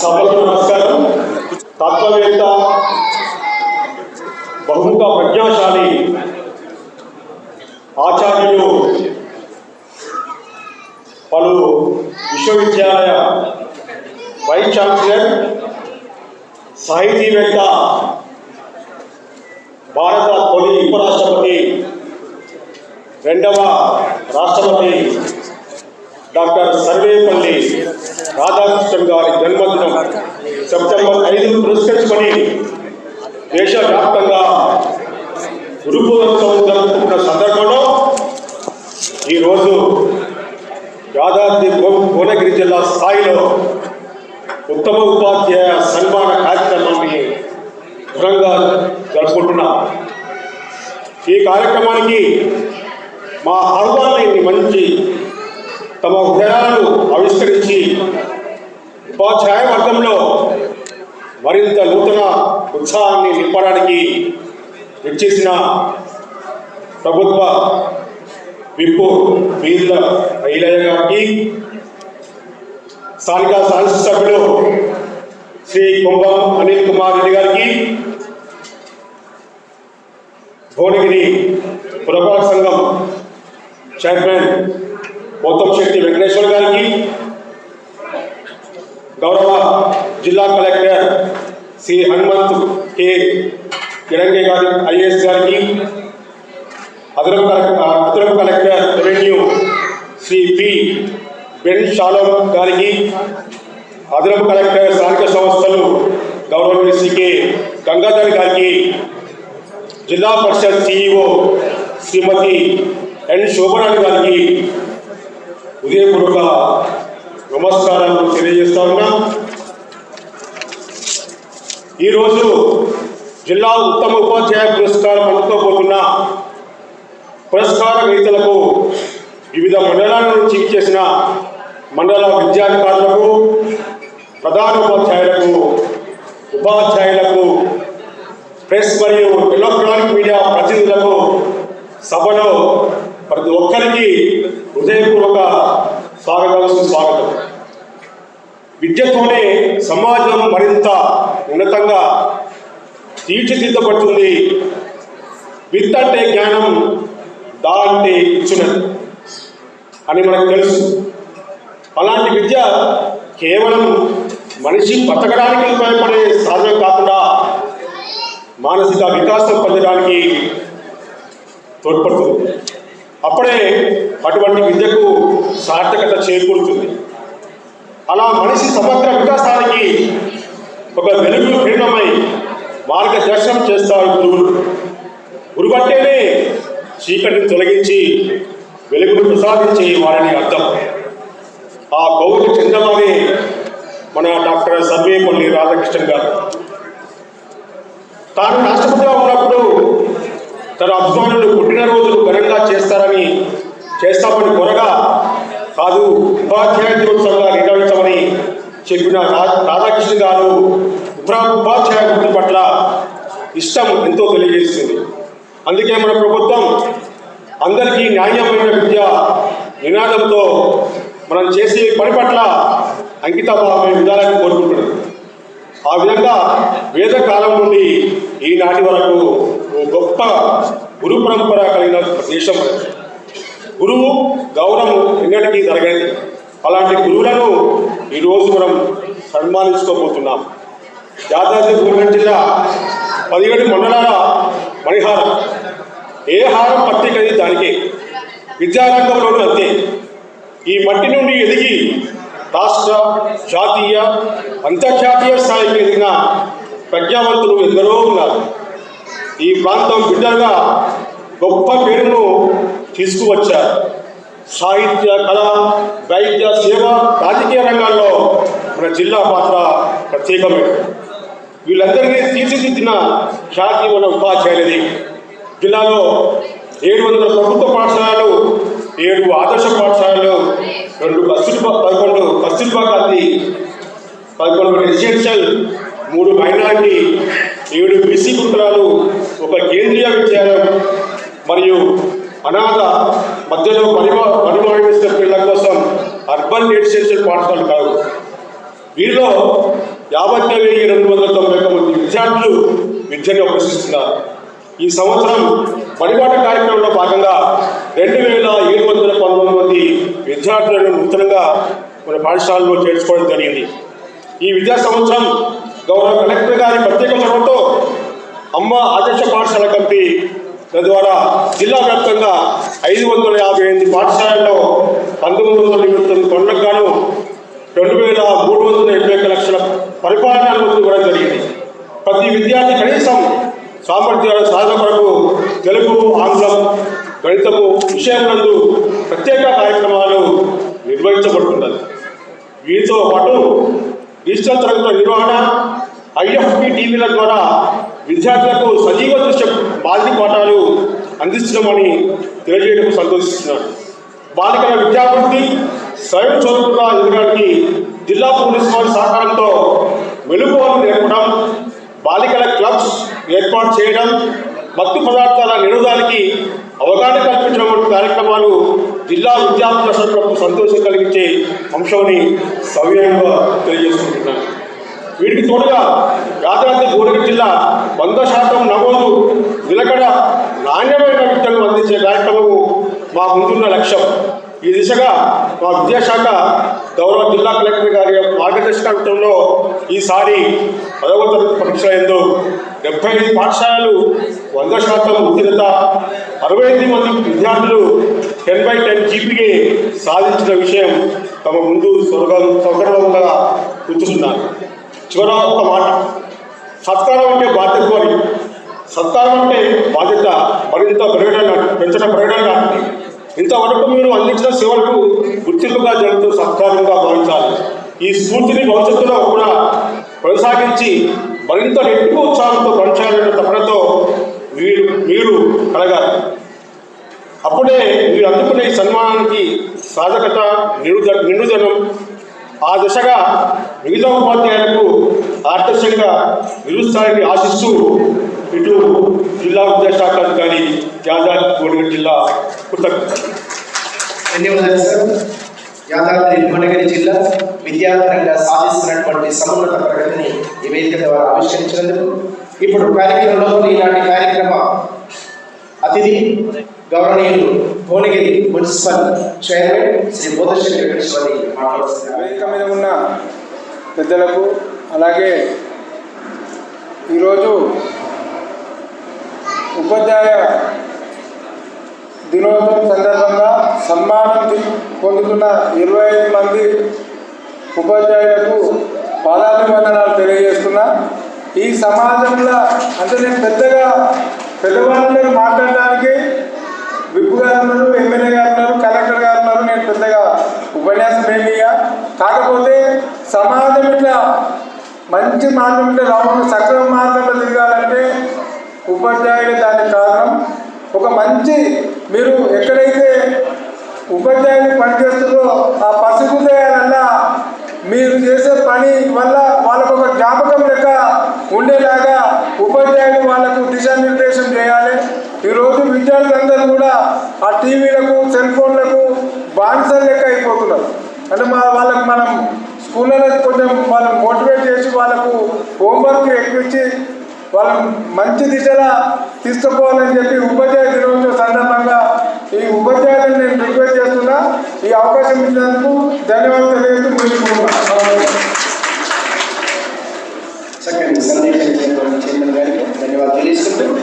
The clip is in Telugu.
సభకు నమస్కారం. తత్వవేత్త బహుముఖ ప్రజ్ఞాశాలి ఆచార్యులు పలు విశ్వవిద్యాలయ వైస్ ఛాన్సలర్ సాహితీవేత్త భారత తొలి ఉపరాష్ట్రపతి రెండవ రాష్ట్రపతి డాక్టర్ సర్వేపల్లి రాధాకృష్ణన్ గారి జన్మదినం సెప్టెంబర్ ఐదు పురస్కరించుకొని దేశవ్యాప్తంగా గురుపూరోత్సవం జరుపుకున్న సందర్భంలో ఈరోజు యాదాద్రి భువనగిరి జిల్లా స్థాయిలో ఉత్తమ ఉపాధ్యాయ సన్మాన కార్యక్రమాన్ని ఘనంగా జరుపుకుంటున్నాం. ఈ కార్యక్రమానికి మా ఆహ్వానాన్ని మంచి తమ హృదయాలను ఆవిష్కరించి ఉపాధ్యాయ వర్గంలో మరింత నూతన ఉత్సాహాన్ని నింపడానికి ఇచ్చేసిన ప్రభుత్వ విప్పు వీళ్ళ ఐలయ్య గారికి స్థానిక సాంస్కృతిక సభ్యులు శ్రీ కుంభం అనిల్ కుమార్ రెడ్డి గారికి భువనగిరి పురపాలక సంఘం చైర్మన్ గౌతమ్ శెట్టి వెంకటేశ్వర గారికి గౌరవ జిల్లా కలెక్టర్ శ్రీ హనుమంత్ కె కిరంగే గారి ఐఏఎస్ గారికి అదనపు కలెక్టర్ అదనపు collector revenue Shri P Ben Shalom గారికి అదనపు కలెక్టర్ స్థానిక సంస్థలు గౌరవనీయ శ్రీ కె గంగాధర్ గారికి జిల్లా పరిషత్ సిఇఓ శ్రీమతి ఎన్ శోభరాణి గారికి ఉదయపూర్వక నమస్కారాలు తెలియజేస్తా ఉన్నా. ఈరోజు జిల్లా ఉత్తమ ఉపాధ్యాయ పురస్కారం అందుకోబోతున్న పురస్కార గ్రహీతలకు వివిధ మండలాల నుంచి చేసిన మండల విద్యాధికారులకు ప్రధాన ఉపాధ్యాయులకు ఉపాధ్యాయులకు ప్రెస్ మరియు ఎలక్ట్రానిక్ మీడియా ప్రతినిధులకు సభలో ప్రతి ఒక్కరికి హృదయ విద్యతోనే సమాజం మరింత ఉన్నతంగా తీర్చిదిద్దబడుతుంది. విత్ అంటే జ్ఞానం దా అంటే ఇచ్చునది అని మనకు తెలుసు. అలాంటి విద్య కేవలం మనిషి బతకడానికి ఉపయోగపడే సాధనం కాకుండా మానసిక వికాసం పొందడానికి తోడ్పడుతుంది. అప్పుడే అటువంటి విద్యకు సార్థకత చేకూరుతుంది. అలా మనిషి సమగ్ర వికాసానికి ఒక వెలుగులు కిరణమై మార్గదర్శనం చేస్తారు గురువులు గురువు. అంటేనే చీకటిని తొలగించి వెలుగును ప్రసాదించే వారిని అర్థం. ఆ గౌరవ చెందమని మన డాక్టర్ సర్వేపల్లి రాధాకృష్ణన్ గారు. తాను రాష్ట్రపతిగా ఉన్నప్పుడు తన అభిమానులు పుట్టినరోజులు ఘనంగా చేస్తారని చేస్తామని కొరగా కాదు ఉపాధ్యాయ దినోత్సవంగా చెప్పిన రా- రాధాకృష్ణ గారు ఉపాధ్యాయ వృత్తి పట్ల ఇష్టం ఎంతో తెలియజేస్తుంది అందుకే మన ప్రభుత్వం అందరికీ న్యాయమైన విద్య నినాదంతో మనం చేసే పని పట్ల అంకితభావమైన విధానాన్ని కోరుకుంటున్నాం. ఆ విధంగా వేద కాలం నుండి ఈనాటి వరకు ఓ గొప్ప గురు పరంపర కలిగిన దేశం గురువు గౌరవం ఎన్నటికీ జరగదు అలాంటి గురువులను ఈరోజు మనం సన్మానించుకోబోతున్నాం. యాదాద్రి భువనగిరి జిల్లా పదిహేడు మండలాల మణిహారం. ఏ హారం పట్టికది దానికి విద్యారంగంలోనూ అంతే. ఈ మట్టి నుండి ఎదిగి రాష్ట్ర జాతీయ అంతర్జాతీయ స్థాయికి ఎదిగిన ప్రజ్ఞావంతులు ఎందరో ఉన్నారు. ఈ ప్రాంతం బిడ్డలుగా గొప్ప పేరును తీసుకువచ్చారు. సాహిత్య కళ వైద్య సేవ రాజకీయ రంగాల్లో మన జిల్లా పాత్ర ప్రత్యేకమైనది వీళ్ళందరినీ తీర్చిదిద్దిన ఖ్యాతి మన ఉపాధ్యాయులది. జిల్లాలో ఏడు వందల ప్రభుత్వ పాఠశాలలు ఏడు ఆదర్శ పాఠశాలలు రెండు కస్తూర్బా పదకొండు కస్తూర్బా గాంధీ పదకొండు రెసిడెన్షియల్ మూడు మైనారిటీ ఏడు బీసీ గురుకులాలు ఒక కేంద్రీయ విద్యాలయం మరియు అనాథ మధ్యలో పరిమ యాభై వెయ్యి రెండు వందల తొంభై ఒక్క మంది విద్యార్థులు విద్యను అభ్యసిస్తున్నారు ఈ సంవత్సరం బడిబాట కార్యక్రమంలో భాగంగా రెండు వేల ఏడు వందల పంతొమ్మిది మంది విద్యార్థులను నూతనంగా మన పాఠశాలలో చేర్చుకోవడం జరిగింది. ఈ విద్యా సంవత్సరం గౌరవ కలెక్టర్ గారి ప్రత్యేక చొరవతో అమ్మ ఆదర్శ పాఠశాల కమిటీ తద్వారా జిల్లా వ్యాప్తంగా ఐదు వందల యాభై ఎనిమిది పాఠశాలల్లో పంతొమ్మిది వందల ఇరవై తొమ్మిది పనులకు గాను రెండు వేల మూడు వందల ఎనభై ఒక్క లక్షల పరిపాలన కూడా జరిగింది. ప్రతి విద్యార్థి కనీసం సామర్థ్యాల సాధన కొరకు తెలుగు ఆంగ్లం గణితము విషయములందు ప్రత్యేక కార్యక్రమాలు నిర్వహించబడుతున్నది. వీటితో పాటు డిజిటల్ తరగతుల నిర్వహణ ఐఎఫ్పి టీవీల ద్వారా విద్యార్థులకు సజీవ దృశ్య బాధ్య పాఠాలు అందిస్తున్నామని తెలియజేయడం సంతోషిస్తున్నారు. బాలికల విద్యాభివృద్ధి స్వయం చదువుగా ఎదగడానికి జిల్లా పోలీసు వారి సహకారంతో ఏర్పాటు చేయడం మత్తు పదార్థాల నిరోధానికి అవగాహన కల్పించడం వంటి కార్యక్రమాలు జిల్లా విద్యార్థుల సభ్యులకు సంతోషం కలిగించే అంశాన్ని సవ్యంగా తెలియజేసుకుంటున్నాను. వీటికి తోడుగా యాదాద్రి భువనగిరి జిల్లా వంద శాతం నమోదు నిలకడ నాణ్యమైన విద్యను అందించే కార్యక్రమము మా ముందున్న లక్ష్యం. ఈ దిశగా మా విద్యాశాఖ గౌరవ జిల్లా కలెక్టర్ గారి మార్గదర్శకత్వంలో ఈసారి పదవ తరగతి పరీక్ష డెబ్బై ఐదు పాఠశాలలు వంద శాతం ఉత్తీర్ణత అరవై ఎనిమిది మంది విద్యార్థులు టెన్ బై టెన్ జీపీఏ సాధించిన విషయం తమ ముందు స్వర్గం సౌకర్యంగా కూర్చున్నారు చివర ఒక మాట. సత్కారం అంటే బాధ్యత మరి. సత్కారం అంటే బాధ్యత. మరింత పెరగడం పెంచడం పెరగడం కాదు ఇంతవరకు మీరు అందించిన సేవలకు గుర్తింపుగా జరుగుతూ సత్కారంగా భావించాలి. ఈ స్ఫూర్తిని భవిష్యత్తులో కూడా కొనసాగించి మరింత ఎక్కువ ఉత్సాహంతో పనిచేయాలనే తపనతో మీరు మీరు కలగాలి. అప్పుడే మీరు అందుకునే సన్మానానికి సాధకత నిరుద నిరుదనం ఆ దిశగా మిగతా ఉపాధ్యాయులకు ఆదర్శంగా నిలుస్తారని ఆశిస్తూ ఇటు జిల్లా విద్యాశాఖ అధికారి యాదాద్రి భువనగిరి జిల్లా కృతజ్ఞత ధన్యవాదాలు సార్. యాదాద్రి భువనగిరి జిల్లా విద్యాపరంగా సాధిస్తున్నటువంటి సమున్నత ప్రగతిని ఈ వేదిక ద్వారా ఆవిష్కరించినందుకు ఇప్పుడు కార్యక్రమంలో ఈనాటి కార్యక్రమ అతిథి గౌరవనీయులు భువనగిరి మున్సిపల్ చైర్మన్ శ్రీ బోధశ్రీ వెంకటేశ్వరి మాట్లాడుతున్నారు. వేదిక మీద ఉన్న పెద్దలకు అలాగే ఈరోజు ఉపాధ్యాయ దినోత్సవం సందర్భంగా సన్మానం పొందుతున్న ఇరవై ఐదు మంది ఉపాధ్యాయులకు పాదాభివందనాలు తెలియజేస్తున్నా. ఈ సమాజంలో అంటే నేను పెద్దగా పెద్దవాళ్ళని మాట్లాడడానికి విప్పు గారు ఉన్నారు ఎమ్మెల్యే గారు ఉన్నారు కలెక్టర్ గారు ఉన్నారు నేను పెద్దగా ఉపన్యాసం ఏమియా కాకపోతే సమాజం ఇట్లా మంచి మార్గం ఇట్లా రావడం సక్రమ మార్గంలో తిరగాలంటే ఉపాధ్యాయులు దానికి కారణం. ఒక మంచి మీరు ఎక్కడైతే ఉపాధ్యాయులు పనిచేస్తుందో ఆ పసిహృదయాలల్లా మీరు చేసే పని వల్ల వాళ్ళకు ఒక జ్ఞాపకం లెక్క ఉండేలాగా ఉపాధ్యాయులు వాళ్ళకు దిశానిర్దేశం చేయాలి. ఈరోజు విద్యార్థులందరూ కూడా ఆ టీవీలకు సెల్ ఫోన్లకు బానిసలు లెక్క అయిపోతున్నారు. అంటే మా వాళ్ళకి మనం స్కూళ్ళలో కొంచెం వాళ్ళని మోటివేట్ చేసి వాళ్ళకు హోంవర్క్ ఎక్కువించి వాళ్ళని మంచి దిశగా తీసుకుపోవాలని చెప్పి ఉపాధ్యాయ దినోత్సవ సందర్భంగా ఈ ఉపాధ్యాయులను నేను రిక్వెస్ట్ చేస్తున్నా ఈ అవకాశం ఇచ్చినందుకు ధన్యవాదాలు తెలియజేస్తూ ముందుకు ధన్యవాదాలు తెలియజేసుకుంటూ